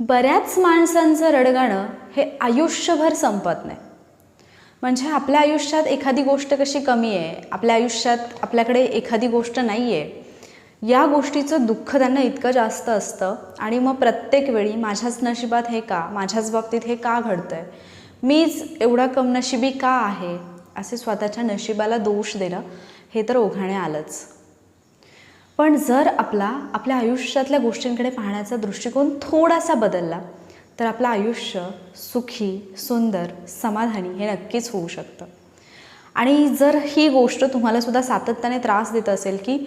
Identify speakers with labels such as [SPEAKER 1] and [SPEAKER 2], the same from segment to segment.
[SPEAKER 1] बऱ्याच माणसांचं रडगाणं हे आयुष्यभर संपत नाही. म्हणजे आपल्या आयुष्यात एखादी गोष्ट कशी कमी आहे आपल्या आयुष्यात आपल्याकडे एखादी गोष्ट नाही आहे या गोष्टीचं दुःख त्यांना इतकं जास्त असतं आणि मग प्रत्येक वेळी माझ्याच नशिबात हे का माझ्याच बाबतीत हे का घडतं आहे मीच एवढा कमनशिबी का आहे असे स्वतःच्या नशिबाला दोष देणं हे तर ओघाणे आलंच. पण जर आपला आपल्या आयुष्यातल्या गोष्टींकडे पाहण्याचा दृष्टिकोन थोडासा बदलला तर आपलं आयुष्य सुखी सुंदर समाधानी हे नक्कीच होऊ शकतं. आणि जर ही गोष्ट तुम्हालासुद्धा सातत्याने त्रास देत असेल की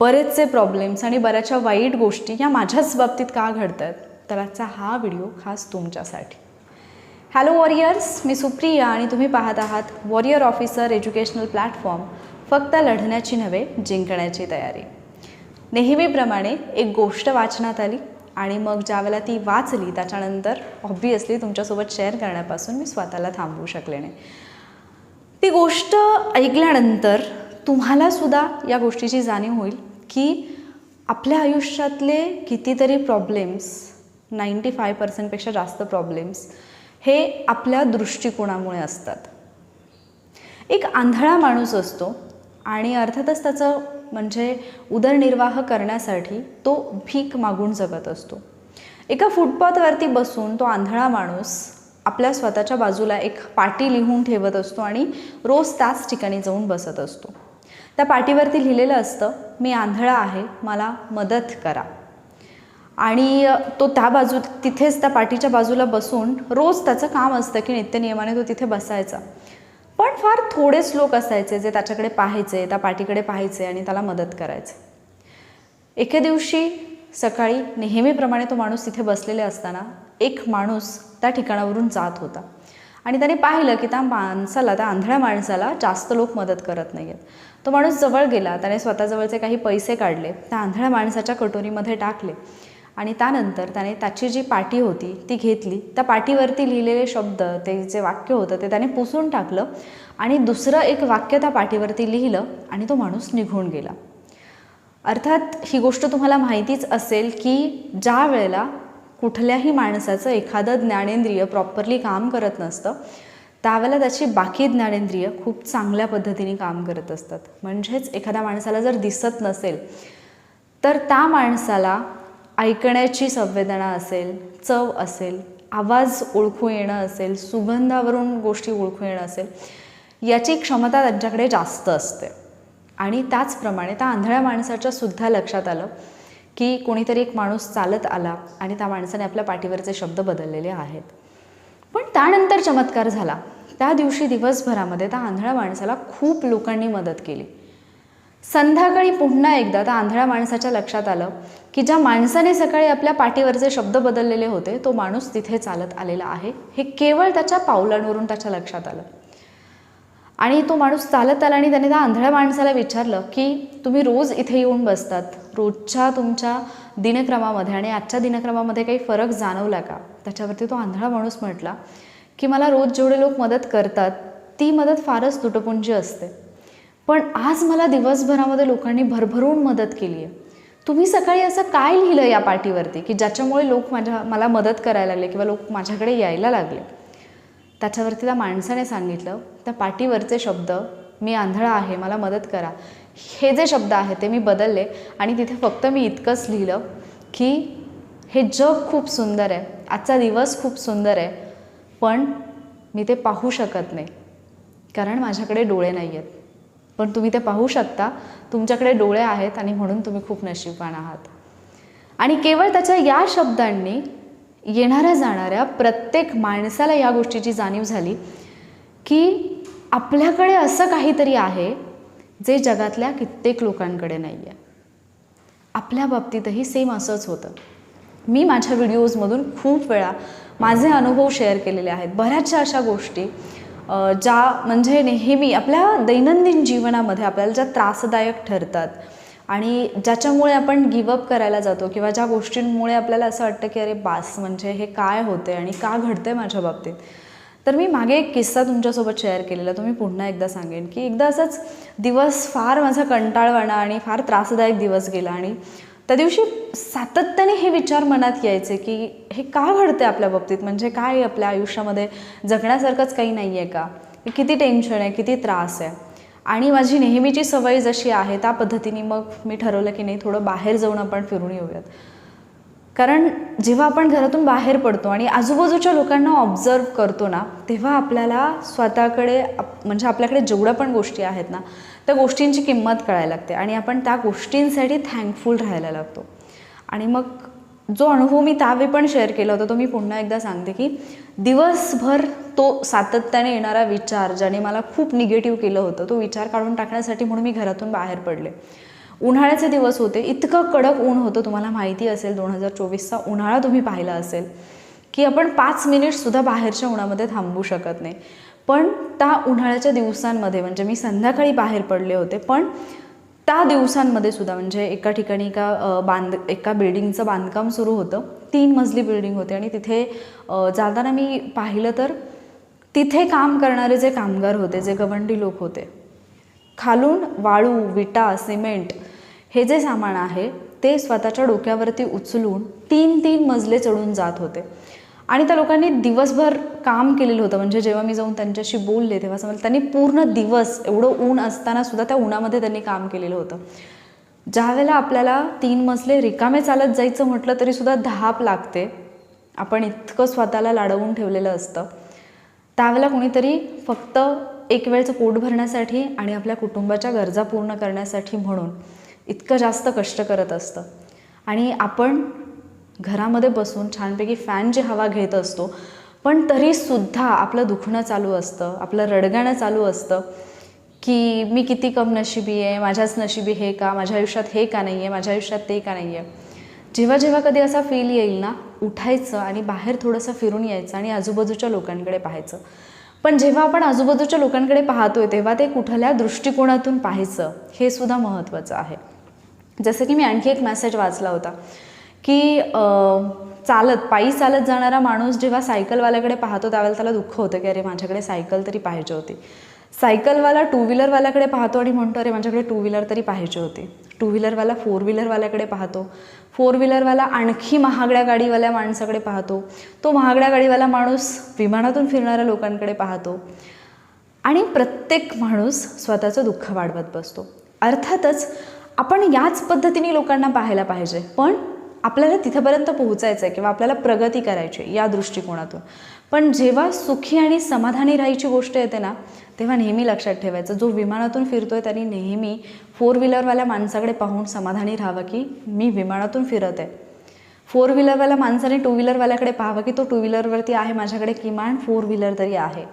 [SPEAKER 1] बरेचसे प्रॉब्लेम्स आणि बऱ्याचशा वाईट गोष्टी या माझ्याच बाबतीत का घडत आहेत तर आजचा हा व्हिडिओ खास तुमच्यासाठी. हॅलो वॉरियर्स मी सुप्रिया आणि तुम्ही पाहत आहात वॉरियर ऑफिसर एज्युकेशनल प्लॅटफॉर्म फक्त लढण्याची नव्हे जिंकण्याची तयारी. नेहमीप्रमाणे एक गोष्ट वाचनात आली आणि मग ज्यावेळेला ती वाचली त्याच्यानंतर ऑब्वियसली तुमच्यासोबत शेअर करण्यापासून मी स्वतःला थांबवू शकले नाही. ती गोष्ट ऐकल्यानंतर तुम्हालासुद्धा या गोष्टीची जाणीव होईल की आपल्या आयुष्यातले कितीतरी प्रॉब्लेम्स नाईंटी फाय पर्सेंटपेक्षा जास्त प्रॉब्लेम्स हे आपल्या दृष्टिकोनामुळे असतात. एक आंधळा माणूस असतो आणि अर्थातच त्याचं म्हणजे उदरनिर्वाह करण्यासाठी तो भीक मागून जगत असतो. एका फुटपाथवरती बसून तो आंधळा माणूस आपल्या स्वतःच्या बाजूला एक पाटी लिहून ठेवत असतो आणि रोज त्याच ठिकाणी जाऊन बसत असतो. त्या पाटीवरती लिहिलेलं असतं मी आंधळा आहे मला मदत करा. आणि तो त्या बाजू तिथेच त्या पाठीच्या बाजूला बसून रोज त्याचं काम असतं की नित्यनियमाने तो तिथे बसायचा. पण फार थोडेच लोक असायचे जे त्याच्याकडे पाहायचे त्या पाठीकडे पाहायचे आणि त्याला मदत करायचे. एके दिवशी सकाळी नेहमीप्रमाणे तो माणूस तिथे बसलेले असताना एक माणूस त्या ठिकाणावरून जात होता. आणि त्याने पाहिलं की त्या माणसाला त्या आंधळ्या माणसाला जास्त लोक मदत करत नाही आहेत तो माणूस जवळ गेला त्याने स्वतःजवळचे काही पैसे काढले त्या आंधळ्या माणसाच्या कटोरीमध्ये टाकले. आणि त्यानंतर त्याने त्याची जी पाटी होती ती घेतली. त्या पाटीवरती लिहिलेले शब्द ते जे वाक्य होतं ते त्याने पुसून टाकलं आणि दुसरं एक वाक्य त्या पाटीवरती लिहिलं आणि तो माणूस निघून गेला. अर्थात ही गोष्ट तुम्हाला माहितीच असेल की ज्या वेळेला कुठल्याही माणसाचं एखादं ज्ञानेंद्रिय प्रॉपरली काम करत नसतं त्यावेळेला त्याची बाकी ज्ञानेंद्रिय खूप चांगल्या पद्धतीने काम करत असतात. म्हणजेच एखाद्या माणसाला जर दिसत नसेल तर त्या माणसाला ऐकण्याची संवेदना असेल चव असेल आवाज ओळखू येणं असेल सुगंधावरून गोष्टी ओळखू येणं असेल याची क्षमता त्यांच्याकडे जास्त असते. आणि त्याचप्रमाणे त्या आंधळ्या माणसाच्या सुद्धा लक्षात आलं की कोणीतरी एक माणूस चालत आला आणि त्या माणसाने आपल्या पाठीवरचे शब्द बदललेले आहेत. पण त्यानंतर चमत्कार झाला. त्या दिवशी दिवसभरामध्ये त्या आंधळ्या माणसाला खूप लोकांनी मदत केली. संध्याकाळी पुन्हा एकदा त्या आंधळ्या माणसाच्या लक्षात आलं की ज्या माणसाने सकाळी आपल्या पाठीवरचे शब्द बदललेले होते तो माणूस तिथे चालत आलेला आहे. हे केवळ त्याच्या पावलांवरून त्याच्या लक्षात आलं. आणि तो माणूस चालत आला आणि त्याने त्या आंधळ्या माणसाला विचारलं की तुम्ही रोज इथे येऊन बसतात? रोजच्या तुमच्या दिनक्रमामध्ये आणि आजच्या दिनक्रमामध्ये काही फरक जाणवला का? त्याच्यावरती तो आंधळा माणूस म्हटला की मला रोज जेवढे लोक मदत करतात ती मदत फारच तुटपुंजी असते. पण आज मला दिवसभरामध्ये लोकांनी भरभरून मदत केली आहे. तुम्ही सकाळी असं काय लिहिलं या पाठीवरती की ज्याच्यामुळे लोक माझ्या मला मदत करायला लागले किंवा लोक माझ्याकडे यायला लागले? त्याच्यावरती त्या माणसाने सांगितलं त्या पाठीवरचे शब्द मी आंधळा आहे मला मदत करा. हे जे शब्द आहेत ते मी बदलले आणि तिथे फक्त मी इतकंच लिहिलं की हे जग खूप सुंदर आहे आजचा दिवस खूप सुंदर आहे पण मी ते पाहू शकत नाही कारण माझ्याकडे डोळे नाही आहेत पण तुम्ही ते पाहू शकता. तुमच्याकडे डोळे आहेत आणि म्हणून तुम्ही खूप नशीबवान आहात. आणि केवळ त्याच्या या शब्दांनी येणाऱ्या जाणाऱ्या प्रत्येक माणसाला या गोष्टीची जाणीव झाली की आपल्याकडे असं काहीतरी आहे जे जगातल्या कित्येक लोकांकडे नाही आहे आपल्या बाबतीतही सेम असंच होतं. मी माझ्या व्हिडिओजमधून खूप वेळा माझे अनुभव शेअर केलेले आहेत. बऱ्याचशा अशा गोष्टी ज्या म्हणजे नेहमी आपल्या दैनंदिन जीवनामध्ये आपल्याला ज्या त्रासदायक ठरतात आणि ज्याच्यामुळे आपण गिवअप करायला जातो किंवा ज्या गोष्टींमुळे आपल्याला असं वाटतं की अरे बास म्हणजे हे काय होते आणि का घडतंय माझ्या बाबतीत? तर मी मागे एक किस्सा तुमच्यासोबत शेअर केलेला तो मी पुन्हा एकदा सांगेन की एकदा असंच दिवस फार माझा कंटाळवाणा आणि फार त्रासदायक दिवस गेला आणि त्या दिवशी सातत्याने हे विचार मनात यायचे की हे का घडते आपल्या बाबतीत? म्हणजे काय आपल्या आयुष्यामध्ये? जगण्यासारखंच काही नाही आहे का? किती टेन्शन आहे किती त्रास आहे? आणि माझी नेहमीची सवय जशी आहे त्या पद्धतीने मग मी ठरवलं की नाही थोडं बाहेर जाऊन आपण फिरून येऊयात. कारण जेव्हा आपण घरातून बाहेर पडतो आणि आजूबाजूच्या लोकांना ऑब्झर्व करतो ना तेव्हा आपल्याला स्वतःकडे आप- म्हणजे आपल्याकडे जेवढ्या पण गोष्टी आहेत ना त्या गोष्टींची किंमत कळायला लागते आणि आपण त्या गोष्टींसाठी थँकफुल राहायला लागतो. आणि मग जो अनुभव मी त्यावेळी पण शेअर केला होता तो मी पुन्हा एकदा सांगते की दिवसभर तो सातत्याने येणारा विचार ज्याने मला खूप निगेटिव्ह केलं होतं तो विचार काढून टाकण्यासाठी म्हणून मी घरातून बाहेर पडले. उन्हाळ्याचे दिवस होते. इतकं कडक ऊन होतं तुम्हाला माहिती असेल दोन हजार चोवीसचा उन्हाळा तुम्ही पाहिला असेल की आपण पाच मिनिटसुद्धा बाहेरच्या उन्हामध्ये थांबू शकत नाही. पण त्या उन्हाळ्याच्या दिवसांमध्ये म्हणजे मी संध्याकाळी बाहेर पडले होते पण त्या दिवसांमध्ये सुद्धा म्हणजे एका ठिकाणी एका बांध एका बिल्डिंगचं बांधकाम सुरू होतं. तीन मजली बिल्डिंग होती आणि तिथे जाताना मी पाहिलं तर तिथे काम करणारे जे कामगार होते जे गवंडी लोक होते खालून वाळू विटा सिमेंट हे जे सामान आहे ते स्वतःच्या डोक्यावरती उचलून तीन तीन मजले चढून जात होते. आणि त्या लोकांनी दिवसभर काम केलेलं होतं. म्हणजे जेव्हा मी जाऊन त्यांच्याशी बोलले तेव्हा समजलं त्यांनी पूर्ण दिवस एवढं ऊन असताना सुद्धा त्या उन्हामध्ये त्यांनी काम केलेलं होतं. ज्यावेळेला आपल्याला तीन मजले रिकामे चालत जायचं म्हटलं तरी सुद्धा धाप लागते. आपण इतकं स्वतःला लाडवून ठेवलेलं असतं. त्यावेळेला कोणीतरी फक्त एक वेळचं पोट भरण्यासाठी आणि आपल्या कुटुंबाच्या गरजा पूर्ण करण्यासाठी म्हणून इतकं जास्त कष्ट करत असतं. आणि आपण घरामध्ये बसून छानपैकी फॅनची हवा घेत असतो पण तरीसुद्धा आपलं दुखणं चालू असतं आपलं रडगाणं चालू असतं की मी किती कम नशिबी आहे माझ्याच नशिबी हे का माझ्या आयुष्यात हे का नाही आहे माझ्या आयुष्यात ते का नाही आहे जेव्हा जेव्हा कधी असा फील येईल ना उठायचं आणि बाहेर थोडंसं फिरून यायचं आणि आजूबाजूच्या लोकांकडे पाहायचं. पण जेव्हा आपण आजूबाजूच्या लोकांकडे पाहतोय तेव्हा ते कुठल्या दृष्टिकोनातून पाहायचं हे सुद्धा महत्त्वाचं आहे. जसं की मी आणखी एक मेसेज वाचला होता की चालत पायी चालत जाणारा माणूस जेव्हा सायकलवाल्याकडे पाहतो त्यावेळेला त्याला दुःख होतं की अरे माझ्याकडे सायकल तरी पाहिजे होती. सायकलवाला टू व्हीलरवाल्याकडे पाहतो आणि म्हणतो अरे माझ्याकडे टू व्हीलर तरी पाहिजे होती. टू व्हीलरवाला फोर व्हीलरवाल्याकडे पाहतो. फोर व्हीलरवाला आणखी महागड्या गाडीवाल्या माणसाकडे पाहतो. तो महागड्या गाडीवाला माणूस विमानातून फिरणाऱ्या लोकांकडे पाहतो. आणि प्रत्येक माणूस स्वतःचं दुःख वाढवत बसतो. अर्थातच आपण याच पद्धतीने लोकांना पाहायला पाहिजे. पण आपल्याला तिथंपर्यंत पोहोचायचं आहे किंवा आपल्याला प्रगती करायची आहे या दृष्टिकोनातून. पण जेव्हा सुखी आणि समाधानी राहायची गोष्ट येते ना तेव्हा नेहमी लक्षात ठेवायचं जो विमानातून फिरतोय त्यांनी नेहमी फोर व्हीलरवाल्या माणसाकडे पाहून समाधानी राहावं की मी विमानातून फिरत आहे फोर व्हीलरवाल्या माणसाने टू व्हीलरवाल्याकडे पाहावं की तो टू व्हीलरवरती आहे माझ्याकडे किमान फोर व्हीलर तरी आहे.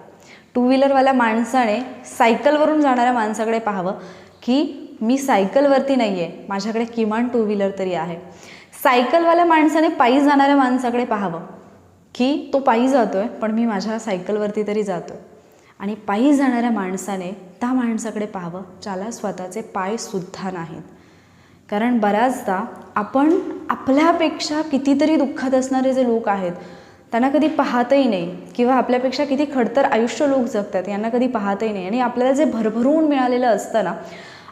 [SPEAKER 1] टू व्हीलरवाल्या माणसाने सायकलवरून जाणाऱ्या माणसाकडे पाहावं की मी सायकलवरती नाही आहे माझ्याकडे किमान टू व्हीलर तरी आहे. सायकलवाल्या माणसाने पायी जाणाऱ्या माणसाकडे पाहावं. की तो पायी जातो आहे पण मी माझ्या सायकलवरती तरी जातोय. आणि पायी जाणाऱ्या माणसाने त्या माणसाकडे पाहावं ज्याला स्वतःचे पायसुद्धा नाहीत. कारण बऱ्याचदा आपण आपल्यापेक्षा कितीतरी दुःखात असणारे जे लोक आहेत त्यांना कधी पाहतही नाही. किंवा आपल्यापेक्षा किती खडतर आयुष्य लोक जगतात यांना कधी पाहतही नाही. आणि आपल्याला जे भरभरून मिळालेलं असतं ना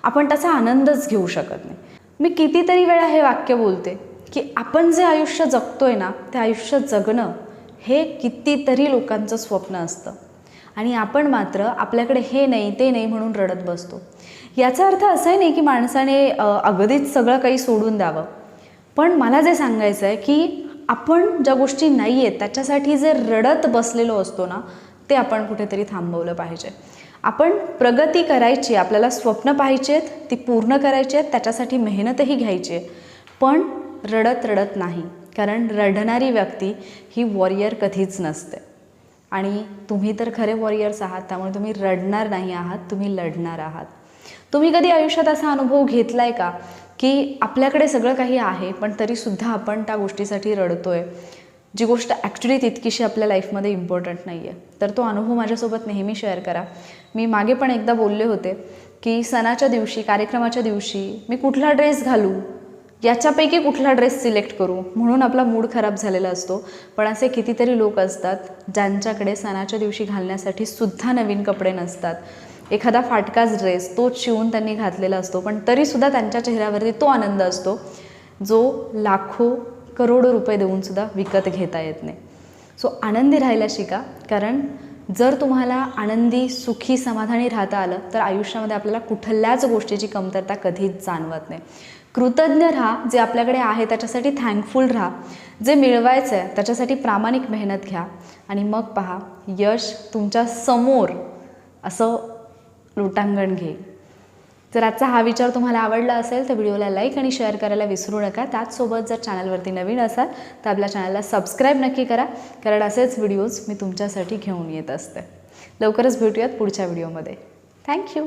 [SPEAKER 1] आपण त्याचा आनंदच घेऊ शकत नाही. मी कितीतरी वेळा हे वाक्य बोलते की आपण जे आयुष्य जगतोय ना ते आयुष्य जगणं हे कितीतरी लोकांचं स्वप्न असतं. आणि आपण मात्र आपल्याकडे हे नाही ते नाही म्हणून रडत बसतो. याचा अर्थ असाही नाही की माणसाने अगदीच सगळं काही सोडून द्यावं. पण मला जे सांगायचं आहे की आपण ज्या गोष्टी नाही आहेत त्याच्यासाठी जे रडत बसलेलो असतो ना ते आपण कुठेतरी थांबवलं पाहिजे. आपण प्रगती करायची आपल्याला स्वप्न पाहिजे आहेत ती पूर्ण करायची आहेत त्याच्यासाठी मेहनतही घ्यायची आहे. पण रडत रडत नाही कारण रडणारी व्यक्ती ही वॉरियर कधीच नसते. आणि तुम्ही तर खरे वॉरियर्स आहात त्यामुळे तुम्ही रडणार नाही आहात तुम्ही लढणार आहात. तुम्ही कधी आयुष्यात असा अनुभव घेतला आहे का की आपल्याकडे सगळं काही आहे पण तरीसुद्धा आपण त्या गोष्टीसाठी रडतो आहे जी गोष्ट ॲक्च्युली तितकीशी आपल्या लाईफमध्ये इम्पॉर्टंट नाही आहे तर तो अनुभव माझ्यासोबत नेहमी शेअर करा. मी मागे पण एकदा बोलले होते की सणाच्या दिवशी कार्यक्रमाच्या दिवशी मी कुठला ड्रेस घालू? याच्यापैकी कुठला ड्रेस सिलेक्ट करू? म्हणून आपला मूड खराब झालेला असतो. पण असे कितीतरी लोक असतात ज्यांच्याकडे सणाच्या दिवशी घालण्यासाठी सुद्धा नवीन कपडे नसतात. एखादा फाटकाच ड्रेस तोच शिवून त्यांनी घातलेला असतो पण तरीसुद्धा त्यांच्या चेहऱ्यावरती तो आनंद असतो जो लाखो करोडो रुपये देऊनसुद्धा विकत घेता येत नाही. सो आनंदी राहायला शिका कारण जर तुम्हाला आनंदी सुखी समाधानी राहता आलं तर आयुष्यामध्ये आपल्याला कुठल्याच गोष्टीची कमतरता कधीच जाणवत नाही. कृतज्ञ राहा जे आपल्याकडे आहे त्याच्यासाठी थँकफुल राहा. जे मिळवायचं आहे त्याच्यासाठी प्रामाणिक मेहनत घ्या. आणि मग पहा यश तुमच्यासमोर असं लोटांगण घेईल. जर आजचा हा विचार तुम्हाला आवडला असेल तर व्हिडिओला लाईक आणि शेअर करायला विसरू नका. त्याचसोबत जर चॅनलवरती नवीन असाल तर आपल्या चॅनलला सबस्क्राईब नक्की करा कारण असेच व्हिडिओज मी तुमच्यासाठी घेऊन येत असते. लवकरच भेटूयात पुढच्या व्हिडिओमध्ये. थँक्यू